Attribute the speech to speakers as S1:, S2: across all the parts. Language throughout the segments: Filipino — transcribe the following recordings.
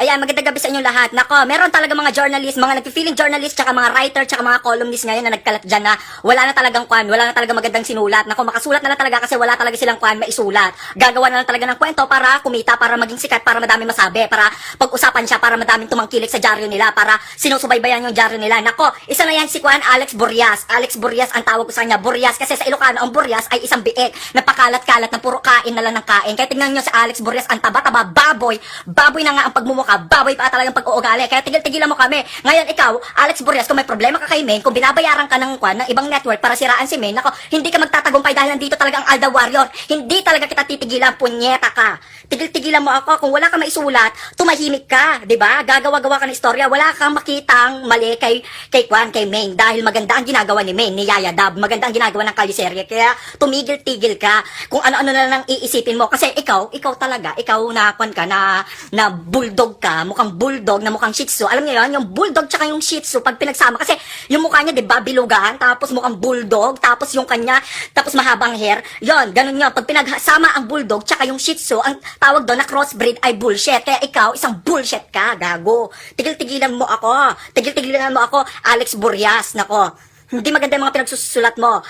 S1: Ayan, magandang gabi sa inyong lahat. Nako, meron talaga mga journalist, mga nagpi-feeling journalist, tsaka mga writer, tsaka mga columnist ngayon na nagkalat dyan na wala na talagang kwan, wala na talaga magandang sinulat. Nako, makasulat na lang talaga kasi wala talaga silang kwan, maisulat. Gagawa na lang talaga ng kwento para kumita, para maging sikat, para madami masabi, para pag-usapan siya, para madaming tumangkilik sa dyaryo nila, para sinusubaybayan yung dyaryo nila. Nako, isa na yan si kwan, Alex Burias. Alex Burias ang tawag ko sa kanya, Burias, kasi sa Ilocano, ang Burias ay isang biik na pakalat-kalat na puro kain na lang ng kain. Kaya tingnan nyo si Alex Burias, ang taba-taba, baboy, baboy na nga ang pagmumukha, baboy pa talagang pag-uugali. Kaya tigil-tigilan mo kami. Ngayon, ikaw, Alex Burias, kung may problema ka kay Maine, kung binabayaran ka ng kwan, ng ibang network para siraan si Maine, nako, hindi ka magtatagumpay dahil nandito talaga ang Alda Warrior. Hindi talaga kita titigilan, punyeta ka. Tigil-tigilan mo ako. Kung wala ka maisulat, tumahimik ka, 'di ba? Gagawa-gawa ka ng istorya, wala kang makitang mali kay kay Kwan, kay Maine dahil maganda ang ginagawa ni Maine, ni Yaya Dab. Maganda ang ginagawa ng Kaliserye. Kaya tumigil-tigil ka kung ano-ano na lang iisipin mo kasi ikaw, ikaw talaga, ikaw na kwan ka na na bulldog ka, mukhang bulldog na mukhang shih tzu. Alam niyo 'yon, yung bulldog tsaka yung shih tzu pag pinagsama kasi yung mukha niya 'di ba bilugan, tapos mukhang bulldog, tapos yung kanya, tapos mahabang hair. 'Yon, ganun 'yon. Pag pinagsama ang bulldog tsaka yung shih tzu, ang tawag doon na crossbreed ay bullshit. Kaya ikaw, isang bullshit ka, gago. Tigil-tigilan mo ako. Tigil-tigilan mo ako, Alex Burias, nako. Hindi maganda yung mga pinagsusulat mo.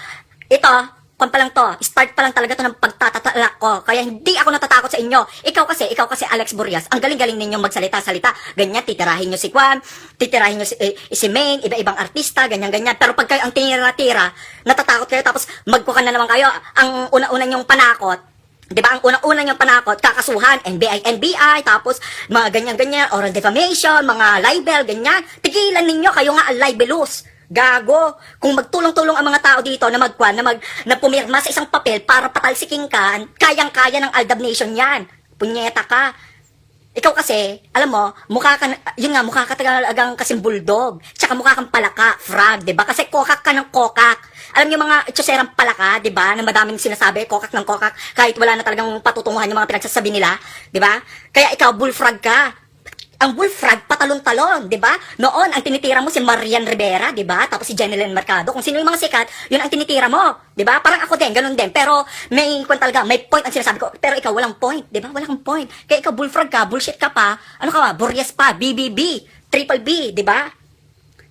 S1: Ito, kung pa lang to, start pa lang talaga to ng pagtatatalak ko. Kaya hindi ako natatakot sa inyo. Ikaw kasi, ikaw kasi Alex Burias, ang galing-galing ninyong magsalita-salita. Ganyan, titirahin nyo si Kwan, titirahin nyo si, eh, si Maine, iba-ibang artista, ganyan-ganyan. Pero pag kayo ang tinira-tira, natatakot kayo, tapos magkukan na naman kayo. Ang una-una nyong panakot, Di ba? Ang unang-una niyang panakot, kakasuhan, NBI, NBI, tapos mga ganyan-ganyan, oral defamation, mga libel, ganyan. Tigilan ninyo, kayo nga libelous. Gago. Kung magtulong-tulong ang mga tao dito na magkwan, na, mag, na pumirma sa isang papel para patalsiking ka, kayang-kaya ng Aldab Nation yan. Punyeta ka. Ikaw kasi, alam mo, mukha ka, yun nga, mukha ka talagang kasing bulldog. Tsaka mukha kang palaka, frog, di ba? Kasi kokak ka ng kokak. Alam niyo mga itsoserang palaka, di ba? Na madaming sinasabi, kokak ng kokak, kahit wala na talagang patutunguhan yung mga pinagsasabi nila, di ba? Kaya ikaw, bullfrog ka. Ang bullfrog, patalon-talon, di ba? Noon, ang tinitira mo si Marian Rivera, di ba? Tapos si Jeneline Mercado. Kung sino yung mga sikat, yun ang tinitira mo, di ba? Parang ako din, ganun din. Pero may kung talaga, may point ang sinasabi ko. Pero ikaw, walang point, di ba? Walang point. Kaya ikaw, bullfrog ka, bullshit ka pa. Ano ka ba? Boreas pa, BBB, Triple B, di ba?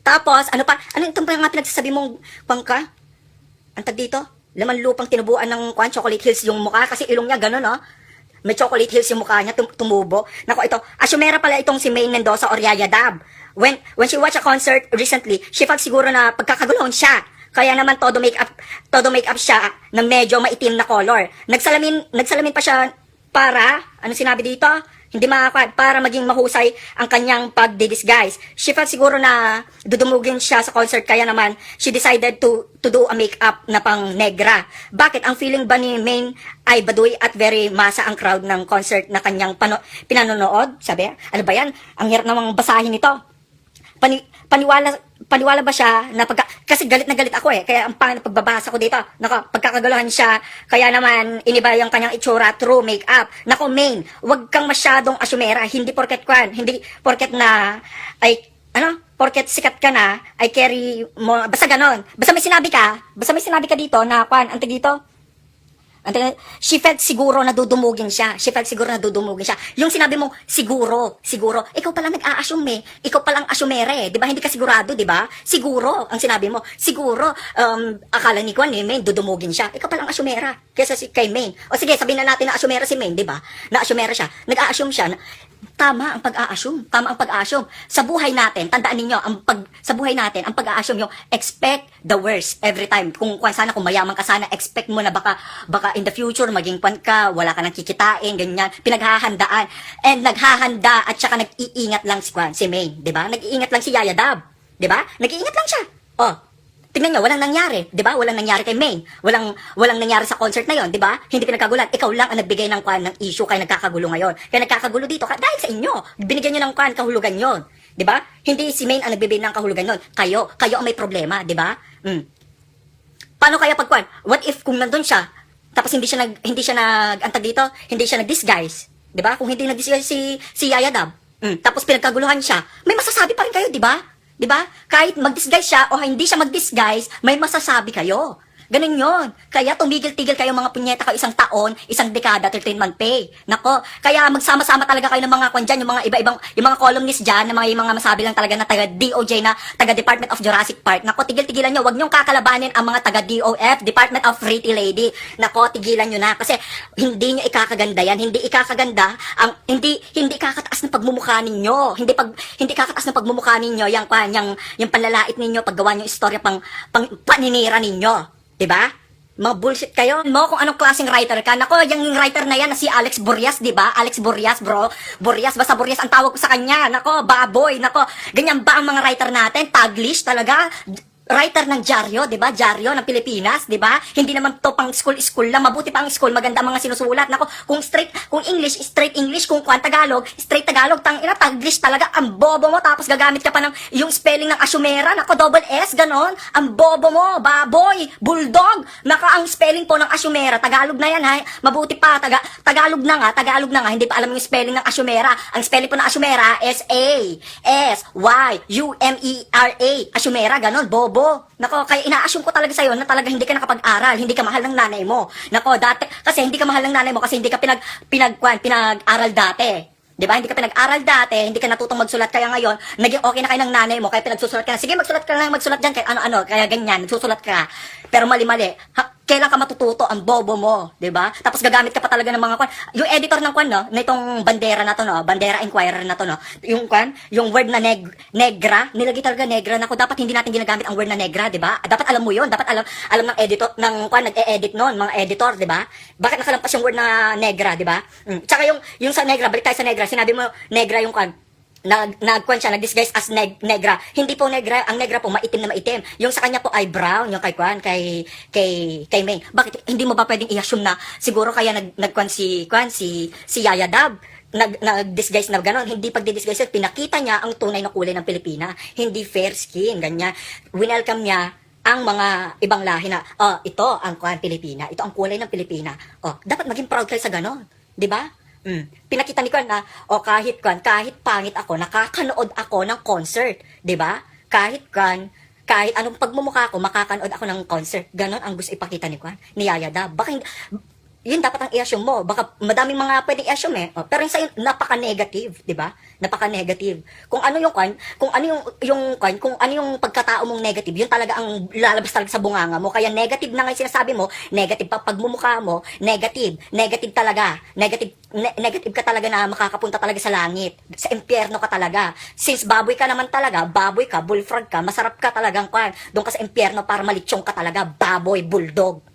S1: Tapos, ano pa? Ano itong mga pinagsasabi mong pangka? Ang tag dito? Laman lupang tinubuan ng kwan, chocolate hills yung mukha kasi ilong niya ganun, no? May chocolate hills yung mukha niya, tum- tumubo. Nako, ito, asumera pala itong si Maine Mendoza or Yaya Dab. When, when she watched a concert recently, she felt siguro na pagkakagulong siya. Kaya naman todo make up, todo make up siya na medyo maitim na color. Nagsalamin, nagsalamin pa siya para, ano sinabi dito? Hindi makakwad, para maging mahusay ang kanyang pagdi-disguise. She felt siguro na dudumugin siya sa concert, kaya naman she decided to to do a makeup na pang negra. Bakit? Ang feeling ba ni Maine ay baduy at very masa ang crowd ng concert na kanyang pano- pinanonood? Sabi, ano ba yan? Ang hirap namang basahin ito pani, paniwala paniwala ba siya na pagka, kasi galit na galit ako eh. Kaya ang pangit na pagbabasa ko dito nako pagkakaguluhan siya. Kaya naman iniba yung kanyang itsura through makeup. Nako main wag kang masyadong asumera. Hindi porket kwan hindi porket na ay ano porket sikat ka na ay carry mo basta ganon. Basta may sinabi ka basta may sinabi ka dito na kwan ang tag dito She felt siguro na dudumugin siya. She felt siguro na dudumugin siya. Yung sinabi mo, siguro, siguro. Ikaw pala nag-a-assume eh. Ikaw palang asumere eh. Di ba? Hindi ka sigurado, di ba? Siguro, ang sinabi mo. Siguro, um, akala ni Kwan eh, Maine, dudumugin siya. Ikaw palang asumera. Kesa si kay Maine. O sige, sabihin na natin na asumera si Maine, di ba? Na asumera siya. Nag-a-assume siya. Na, tama ang pag-a-assume. Tama ang pag-a-assume. Sa buhay natin, tandaan ninyo, ang pag, sa buhay natin, ang pag-a-assume yung expect the worst every time. Kung, kung sana, kung mayaman ka sana, expect mo na baka, baka in the future, maging pan ka, wala ka nang kikitain, ganyan. Pinaghahandaan. And naghahanda at saka nag-iingat lang si Kwan, si di ba? Nag-iingat lang si Yaya Dab, ba? Nag-iingat lang siya. Oh, Tingnan nyo, walang nangyari, 'di ba? Walang nangyari kay May. Walang walang nangyari sa concert na 'yon, 'di ba? Hindi pinagkagulan. Ikaw lang ang nagbigay ng kwan ng issue kaya nagkakagulo ngayon. Kaya nagkakagulo dito dahil sa inyo. Binigyan niyo ng kwan kahulugan 'yon, 'di ba? Hindi si May ang nagbibigay ng kahulugan 'yon. Kayo, kayo ang may problema, 'di ba? Mm. Paano kaya pag kwan? What if kung nandun siya, tapos hindi siya nag hindi siya nag antag dito, hindi siya nag-disguise, 'di ba? Kung hindi nag-disguise si si Yaya Dab, mm, tapos pinagkaguluhan siya, may masasabi pa rin kayo, 'di ba? 'Di ba? Kahit mag-disguise siya o hindi siya mag-disguise, may masasabi kayo. Ganun yun. Kaya tumigil-tigil kayo mga punyeta kayo isang taon, isang dekada, 13 month pay. Nako, kaya magsama-sama talaga kayo ng mga kwan dyan, yung mga iba-ibang, yung mga columnist dyan, na mga, yung mga masabi lang talaga na taga DOJ na taga Department of Jurassic Park. Nako, tigil-tigilan nyo. Huwag nyong kakalabanin ang mga taga DOF, Department of Pretty Lady. Nako, tigilan nyo na. Kasi hindi nyo ikakaganda yan. Hindi ikakaganda, ang, hindi, hindi kakataas ng pagmumukha ninyo. Hindi pag, hindi kakataas ng pagmumukha ninyo, yung kwan, yung, yung panlalait ninyo, paggawa nyo istorya pang, pang paninira ninyo. 'Di ba? Mga bullshit kayo. Mo kung anong klaseng writer ka. Nako, yung writer na yan na si Alex Burias, 'di ba? Alex Burias, bro. Burias, basta Burias ang tawag ko sa kanya. Nako, baboy. Nako, ganyan ba ang mga writer natin? Taglish talaga? Writer ng dyaryo, 'di ba? Dyaryo ng Pilipinas, 'di ba? Hindi naman to pang school-school lang. Mabuti pa ang school, maganda mga sinusulat. Nako, kung straight, kung English, straight English, kung kwan Tagalog, straight Tagalog, tang ina Taglish talaga ang bobo mo tapos gagamit ka pa ng yung spelling ng Asumera, nako double S ganon. Ang bobo mo, baboy, bulldog. Naka ang spelling po ng Asumera, Tagalog na yan ha. Mabuti pa taga Tagalog na nga, Tagalog na nga, hindi pa alam yung spelling ng Asumera. Ang spelling po ng Asumera S A S Y U M E R A. Asumera ganon, bobo. Nako, kaya ina-assume ko talaga sa'yo na talaga hindi ka nakapag-aral, hindi ka mahal ng nanay mo. Nako, dati, kasi hindi ka mahal ng nanay mo kasi hindi ka pinag, pinagkwan, pinag-aral dati. Di ba? Hindi ka pinag-aral dati, hindi ka natutong magsulat, kaya ngayon, naging okay na kayo ng nanay mo, kaya pinagsusulat ka na. Sige, magsulat ka na, magsulat dyan, kaya ano-ano, kaya ganyan, nagsusulat ka. Pero mali-mali. Kailan ka matututo ang bobo mo, 'di ba? Tapos gagamit ka pa talaga ng mga kwan. Yung editor ng kwan no, na itong bandera na to no, bandera inquirer na to no. Yung kwan, yung word na neg negra, nilagay talaga negra na dapat hindi natin ginagamit ang word na negra, 'di ba? Dapat alam mo 'yon, dapat alam alam ng editor ng kwan nag-e-edit noon, mga editor, 'di ba? Bakit nakalampas yung word na negra, 'di ba? Mm. Tsaka yung yung sa negra, balik tayo sa negra, sinabi mo negra yung kwan, nag nagkwan siya, nag-disguise as neg negra. Hindi po negra, ang negra po maitim na maitim. Yung sa kanya po ay brown, yung kay kwan, kay kay kay Ming. Bakit hindi mo ba pwedeng i-assume na siguro kaya nag nagkwan si kwan si si Yaya Dab nag nag-disguise na gano'n, hindi pagdi-disguise, pinakita niya ang tunay na kulay ng Pilipina. Hindi fair skin, ganyan. Winelcome niya ang mga ibang lahi na, oh, ito ang kwan Pilipina, ito ang kulay ng Pilipina. Oh, dapat maging proud kayo sa gano'n, 'di ba? Mm. Pinakita ni Kwan na, o kahit Kwan, kahit pangit ako, nakakanood ako ng concert. ba? Kahit Kwan, kahit anong pagmumukha ko, makakanood ako ng concert. Ganon ang gusto ipakita ni Kwan, ni Yaya Dab. Baka, yun dapat ang i-assume mo. Baka madaming mga pwedeng i-assume eh. Oh, pero yung sa'yo, napaka-negative, di ba? Napaka-negative. Kung ano yung kwan, kung ano yung, yung kwan, kung ano yung pagkatao mong negative, yun talaga ang lalabas talaga sa bunganga mo. Kaya negative na nga yung sinasabi mo, negative pa pagmumukha mo, negative, negative talaga. Negative, ne- negative ka talaga na makakapunta talaga sa langit. Sa impyerno ka talaga. Since baboy ka naman talaga, baboy ka, bullfrog ka, masarap ka talagang kwan. Doon ka sa impyerno para malitsong ka talaga, baboy, bulldog.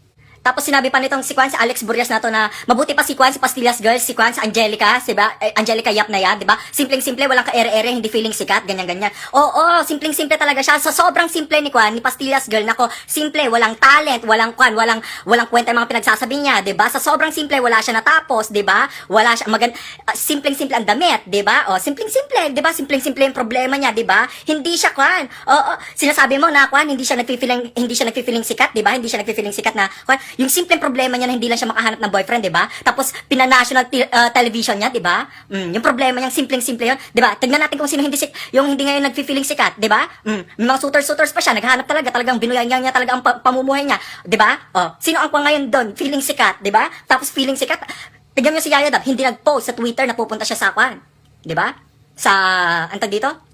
S1: Tapos sinabi pa nitong si Kwan, si Alex Burias na to na mabuti pa si Kwan, si Pastillas Girls, si Kwan, si Angelica, si ba? Eh, Angelica Yap na yan, di ba? Simpleng-simple, walang ka-ere-ere, hindi feeling sikat, ganyan-ganyan. Oo, simpleng-simple talaga siya. Sa sobrang simple ni Kwan, ni Pastillas Girl, nako, simple, walang talent, walang Kwan, walang, walang kwenta yung mga pinagsasabi niya, di ba? Sa sobrang simple, wala siya natapos, di ba? Wala siya, magan, ah, simpleng-simple ang damit, di ba? O, simpleng-simple, di ba? Simpleng-simple yung problema niya, di ba? Hindi siya Kwan. Oo, sinasabi mo na Kwan, hindi siya nagfi-feeling, hindi siya nagfi-feeling sikat, di ba? Hindi siya nagfi-feeling sikat na, Kwan, yung simpleng problema niya na hindi lang siya makahanap ng boyfriend, di ba? Tapos, pina-national uh, television niya, di ba? Mm, yung problema niya, simpleng-simple yun, di ba? Tignan natin kung sino hindi sik yung hindi ngayon nagfi-feeling sikat, di ba? Mm, may mga suitors-suitors pa siya, naghahanap talaga, talagang binuyan niya, niya talaga ang pa- pamumuhay niya, di ba? Oh, sino ang ngayon doon? Feeling sikat, di ba? Tapos feeling sikat, tignan niyo si Yaya Dab, hindi nag-post sa Twitter na pupunta siya sa kwan, di ba? Sa, antag dito?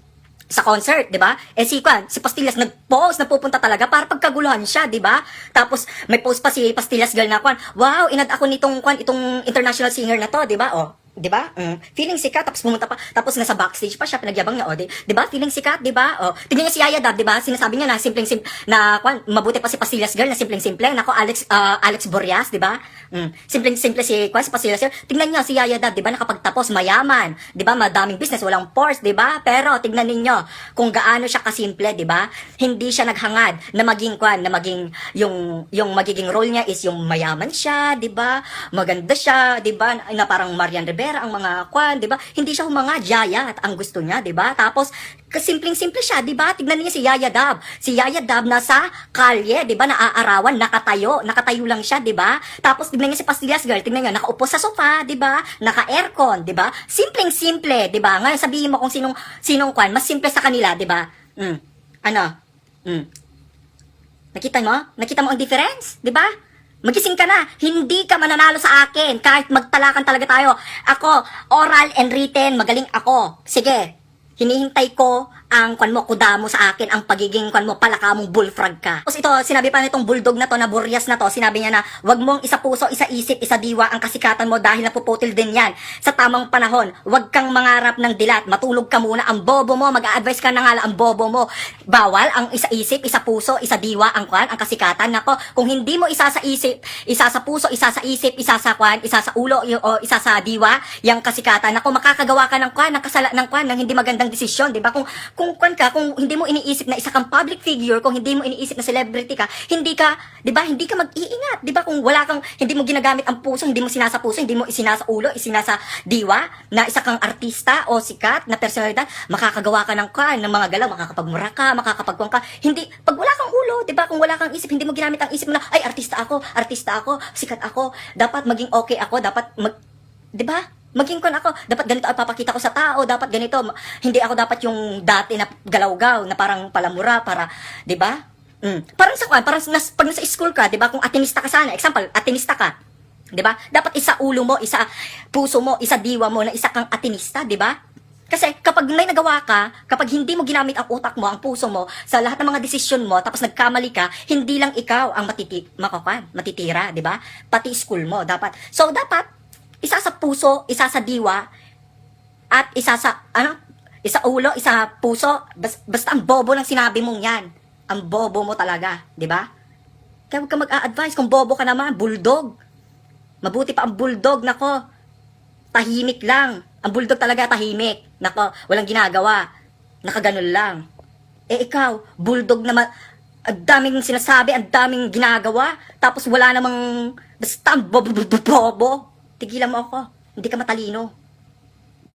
S1: Sa concert, 'di ba? Eh si Kwan, si Pastillas nag-post na pupunta talaga para pagkaguluhan siya, 'di ba? Tapos may post pa si Pastillas girl na Kwan. Wow, inad ako nitong Kwan, itong international singer na 'to, 'di ba? Oh, 'di ba? Mm. Feeling sikat tapos pumunta pa tapos nasa backstage pa siya pinagyabang niya, oh, 'di ba? Feeling sikat, 'di ba? Oh, tingnan niyo si Yaya Dab, 'di ba? Sinasabi niya na simpleng sim na Kwan, mabuti pa si Pastillas girl na simpleng simple. Nako Alex ah, Alex Borias, 'di ba? Mm. Simpleng simple si Kwan, si Pastillas girl. Tingnan niyo si Yaya Dab, 'di ba? Nakapagtapos mayaman, 'di ba? Madaming business, walang force, 'di ba? Pero tignan ninyo kung gaano siya kasimple, 'di ba? Hindi siya naghangad na maging Kwan, na maging yung yung magiging role niya is yung mayaman siya, 'di ba? Maganda siya, 'di ba? Na parang Marian Rivera ang mga Kwan, 'di ba? Hindi siya humanga Jaya at ang gusto niya, 'di ba? Tapos kasimpleng-simple siya, 'di ba? Tignan niyo si Yaya Dab. Si Yaya Dab nasa kalye, 'di ba? Naaarawan, nakatayo, nakatayo lang siya, 'di ba? Tapos tignan niyo si Pastillas girl, tignan niyo nakaupo sa sofa, 'di ba? Naka-aircon, 'di ba? Simpleng-simple, 'di ba? Ngayon sabihin mo kung sinong sinong kwan mas simple sa kanila, 'di ba? Mm. Ano? Mm. Nakita mo? Nakita mo ang difference? Di ba? Magising ka na. Hindi ka mananalo sa akin. Kahit magtalakan talaga tayo. Ako, oral and written, magaling ako. Sige. Hinihintay ko ang kwan mo, kuda mo sa akin, ang pagiging kwan mo, palaka mong bullfrog ka. Tapos ito, sinabi pa nitong bulldog na to, na buryas na to, sinabi niya na, wag mong isa puso, isa isip, isa diwa ang kasikatan mo dahil napuputil din yan. Sa tamang panahon, wag kang mangarap ng dilat, matulog ka muna, ang bobo mo, mag-a-advise ka na nga ang bobo mo. Bawal ang isa isip, isa puso, isa diwa ang kwan, ang kasikatan. Nako, kung hindi mo isa sa isip, isa sa puso, isa sa isip, isa sa kwan, isa sa ulo, o isa sa diwa, yung kasikatan. Nako, makakagawa ka ng kwan, ng kasala ng kwan, ng hindi magandang desisyon, di ba? Kung kung kwan ka, kung hindi mo iniisip na isa kang public figure, kung hindi mo iniisip na celebrity ka, hindi ka, di ba, hindi ka mag-iingat, di ba? Kung wala kang, hindi mo ginagamit ang puso, hindi mo sinasa puso, hindi mo isinasa ulo, isinasa diwa, na isa kang artista o sikat na personalidad, makakagawa ka ng kwan, ng mga galaw, makakapagmura ka, makakapagkwan ka. Hindi, pag wala kang ulo, di ba, kung wala kang isip, hindi mo ginamit ang isip mo na, ay, artista ako, artista ako, sikat ako, dapat maging okay ako, dapat mag, di ba? Maging kon ako, dapat ganito ang papakita ko sa tao, dapat ganito, hindi ako dapat yung dati na galawgaw, na parang palamura, para, di ba? Mm. Parang sa kwan, parang nas, pag nasa school ka, di ba, kung atinista ka sana, example, atinista ka, di ba? Dapat isa ulo mo, isa puso mo, isa diwa mo, na isa kang atinista, di ba? Kasi kapag may nagawa ka, kapag hindi mo ginamit ang utak mo, ang puso mo, sa lahat ng mga desisyon mo, tapos nagkamali ka, hindi lang ikaw ang matiti makakan, matitira, di ba? Pati school mo, dapat. So, dapat, isa sa puso, isa sa diwa, at isa sa, ano, isa ulo, isa puso, bas, basta ang bobo ng sinabi mong yan. Ang bobo mo talaga, di ba? Kaya huwag ka mag-a-advise kung bobo ka naman, bulldog. Mabuti pa ang bulldog, nako. Tahimik lang. Ang bulldog talaga tahimik. Nako, walang ginagawa. Nakaganon lang. Eh ikaw, bulldog naman, ang daming sinasabi, ang daming ginagawa, tapos wala namang, basta bobo, bobo, bobo. Tigilan mo ako. Hindi ka matalino.